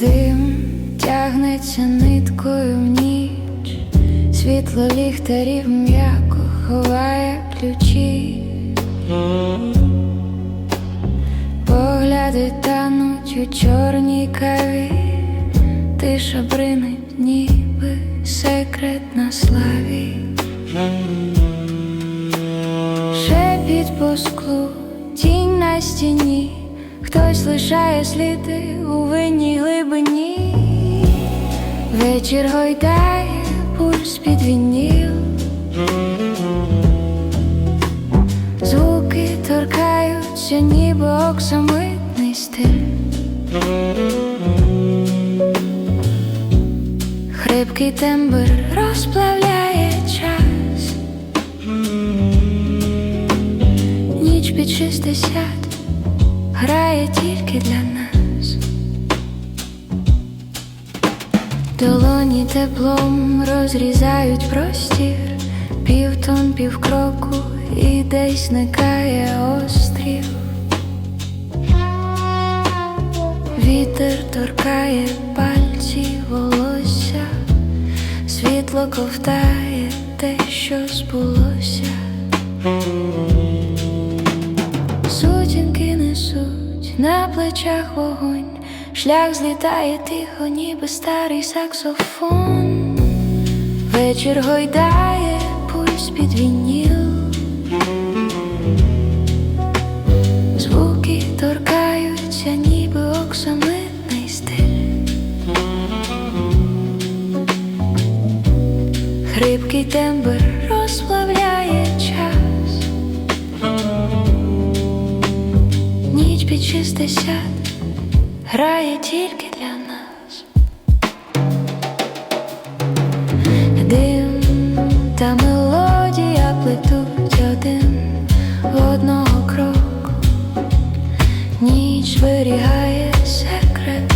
Дим тягнеться ниткою в ніч, світло ліхтарів м'яко ховає ключі. Погляди тануть у чорній каві, тиша бринить, ніби секрет на славі. Шепіт по склу, тінь на стіні, хтось лишає сліди у глибині. Вечір гойдає пульс під вініл. Звуки торкаються, ніби оксамитний стиль. Хрипкий тембр розплавляє час. Ніч під шістдесят грає тільки для Долоні теплом розрізають простір, півтон, півкроку і десь зникає острів. Вітер торкає пальці волосся, світло ковтає те, що збулося. Сутінки несуть на плечах вогонь, шлях злітає тихо, ніби старий саксофон. Вечір гойдає пульс під вініл. Звуки торкаються, ніби оксамитний стиль. Хрипкий тембр розплавляє час. Ніч під шістдесят грає тільки для нас. Дим та мелодія плетуть один в одного кроку. Ніч вирігає секрет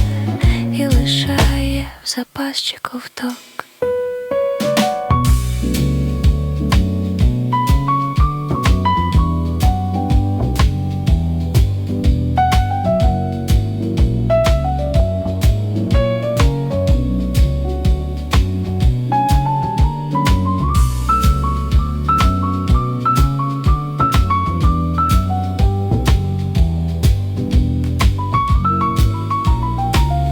і лишає в запасчику вток.